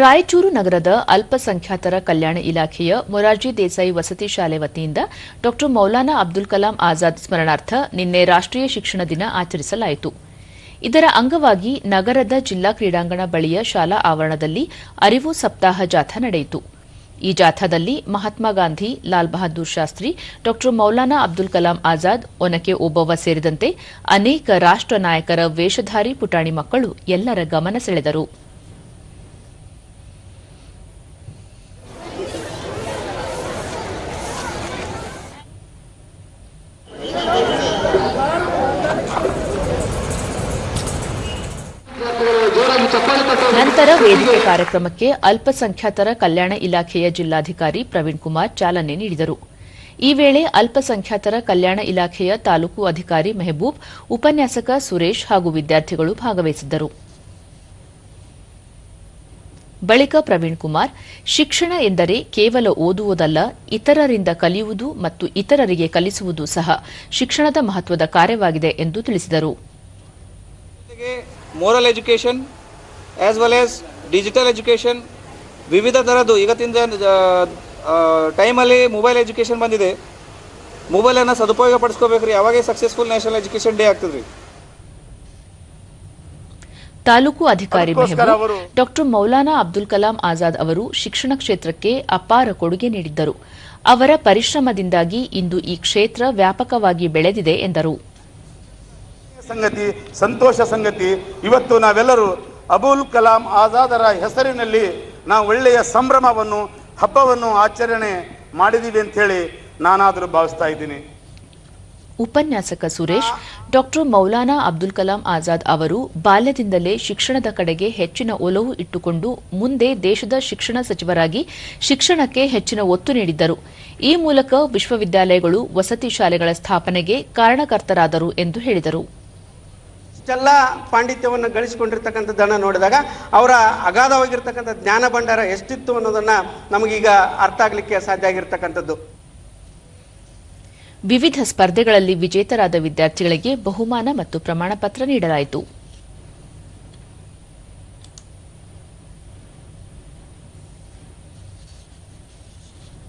ರಾಯಚೂರು ನಗರದ ಅಲ್ಪಸಂಖ್ಯಾತರ ಕಲ್ಯಾಣ ಇಲಾಖೆಯ ಮೊರಾರ್ಜಿ ದೇಸಾಯಿ ವಸತಿ ಶಾಲೆ ವತಿಯಿಂದ ಡಾ ಮೌಲಾನಾ ಅಬ್ದುಲ್ ಕಲಾಂ ಆಜಾದ್ ಸ್ಮರಣಾರ್ಥ ನಿನ್ನೆ ರಾಷ್ಟೀಯ ಶಿಕ್ಷಣ ದಿನ ಆಚರಿಸಲಾಯಿತು. ಇದರ ಅಂಗವಾಗಿ ನಗರದ ಜಿಲ್ಲಾ ಕ್ರೀಡಾಂಗಣ ಬಳಿಯ ಶಾಲಾ ಆವರಣದಲ್ಲಿ ಅರಿವು ಸಪ್ತಾಹ ಜಾಥಾ ನಡೆಯಿತು. ಈ ಜಾಥಾದಲ್ಲಿ ಮಹಾತ್ಮ ಗಾಂಧಿ, ಲಾಲ್ ಬಹದ್ದೂರ್ ಶಾಸ್ತ್ರಿ ಡಾ ಮೌಲಾನಾ ಅಬ್ದುಲ್ ಕಲಾಂ ಆಜಾದ್, ಒನಕೆ ಓಬವ್ವ ಸೇರಿದಂತೆ ಅನೇಕ ರಾಷ್ಟ ನಾಯಕರ ವೇಷಧಾರಿ ಪುಟಾಣಿ ಮಕ್ಕಳು ಎಲ್ಲರ ಗಮನ ಸೆಳೆದರು. ನಂತರ ವೇದಿಕೆ ಕಾರ್ಯಕ್ರಮಕ್ಕೆ ಅಲ್ಪಸಂಖ್ಯಾತರ ಕಲ್ಯಾಣ ಇಲಾಖೆಯ ಜಿಲ್ಲಾಧಿಕಾರಿ ಪ್ರವೀಣ್ ಕುಮಾರ್ ಚಾಲನೆ ನೀಡಿದರು. ಈ ವೇಳೆ ಅಲ್ಪಸಂಖ್ಯಾತರ ಕಲ್ಯಾಣ ಇಲಾಖೆಯ ತಾಲೂಕು ಅಧಿಕಾರಿ ಮೆಹಬೂಬ್, ಉಪನ್ಯಾಸಕ ಸುರೇಶ್ ಹಾಗೂ ವಿದ್ಯಾರ್ಥಿಗಳು ಭಾಗವಹಿಸಿದ್ದರು. ಬಳಿಕ ಪ್ರವೀಣ್ ಕುಮಾರ್, ಶಿಕ್ಷಣ ಎಂದರೆ ಕೇವಲ ಓದುವುದಲ್ಲ, ಇತರರಿಂದ ಕಲಿಯುವುದು ಮತ್ತು ಇತರರಿಗೆ ಕಲಿಸುವುದು ಸಹ ಶಿಕ್ಷಣದ ಮಹತ್ವದ ಕಾರ್ಯವಾಗಿದೆ ಎಂದು ತಿಳಿಸಿದರು. As well as digital education ವಿವಿಧ ಥರದ್ದು ಇವತ್ತಿಂದ ಟೈಮಲ್ಲಿ ಮೊಬೈಲ್ ಎಜುಕೇಷನ್ ಬಂದಿದೆ. ಮೊಬೈಲನ್ನು ಸದುಪಯೋಗ ಪಡಿಸ್ಕೋಬೇಕ್ರಿ. ಯಾವಾಗೇ ಸಕ್ಸಸ್ಫುಲ್ ನ್ಯಾಷನಲ್ ಎಜುಕೇಷನ್ ಡೇ ಆಗ್ತದ್ರಿ. ತಾಲೂಕು ಅಧಿಕಾರಿ ಮೆಹಬೂಬ್ ಡಾ ಮೌಲಾನಾ ಅಬ್ದುಲ್ ಕಲಾಂ ಆಜಾದ್ ಅವರು ಶಿಕ್ಷಣ ಕ್ಷೇತ್ರಕ್ಕೆ ಅಪಾರ ಕೊಡುಗೆ ನೀಡಿದ್ದರು. ಅವರ ಪರಿಶ್ರಮದಿಂದಾಗಿ ಇಂದು ಈ ಕ್ಷೇತ್ರ ವ್ಯಾಪಕವಾಗಿ ಬೆಳೆದಿದೆ ಎಂದರು. ಸಂಗತಿ ಸಂತೋಷ ಸಂಗತಿ. ಇವತ್ತು ನಾವೆಲ್ಲರೂ ಅಬುಲ್ ಕಲಾಂ ಆಜಾದರ ಹೆಸರಿನಲ್ಲಿ ನಾವು ಒಳ್ಳೆಯ ಸಂಭ್ರಮವನ್ನು, ಹಬ್ಬವನ್ನು ಆಚರಣೆ ಮಾಡಿದೀವಿ ಅಂತ ಹೇಳಿ ನಾನಾದರೂ ಭಾವಿಸ್ತಾ ಇದ್ದೀನಿ. ಉಪನ್ಯಾಸಕ ಸುರೇಶ್, ಡಾಕ್ಟರ್ ಮೌಲಾನಾ ಅಬ್ದುಲ್ ಕಲಾಂ ಆಜಾದ್ ಅವರು ಬಾಲ್ಯದಿಂದಲೇ ಶಿಕ್ಷಣದ ಕಡೆಗೆ ಹೆಚ್ಚಿನ ಒಲವು ಇಟ್ಟುಕೊಂಡು ಮುಂದೆ ದೇಶದ ಶಿಕ್ಷಣ ಸಚಿವರಾಗಿ ಶಿಕ್ಷಣಕ್ಕೆ ಹೆಚ್ಚಿನ ಒತ್ತು ನೀಡಿದ್ದರು. ಈ ಮೂಲಕ ವಿಶ್ವವಿದ್ಯಾಲಯಗಳು ವಸತಿ ಶಾಲೆಗಳ ಸ್ಥಾಪನೆಗೆ ಕಾರಣಕರ್ತರಾದರು ಎಂದು ಹೇಳಿದರು. ಇಷ್ಟೆಲ್ಲ ಪಾಂಡಿತ್ಯವನ್ನು ಗಳಿಸಿಕೊಂಡಿರ್ತಕ್ಕಂಥದ್ದನ್ನು ನೋಡಿದಾಗ ಅವರ ಅಗಾಧವಾಗಿರ್ತಕ್ಕಂಥ ಜ್ಞಾನ ಭಂಡಾರ ಎಷ್ಟಿತ್ತು ಅನ್ನೋದನ್ನು ನಮಗೀಗ ಅರ್ಥ ಆಗಲಿಕ್ಕೆ ಸಾಧ್ಯ ಆಗಿರ್ತಕ್ಕಂಥದ್ದು. ವಿವಿಧ ಸ್ಪರ್ಧೆಗಳಲ್ಲಿ ವಿಜೇತರಾದ ವಿದ್ಯಾರ್ಥಿಗಳಿಗೆ ಬಹುಮಾನ ಮತ್ತು ಪ್ರಮಾಣ ಪತ್ರ ನೀಡಲಾಯಿತು.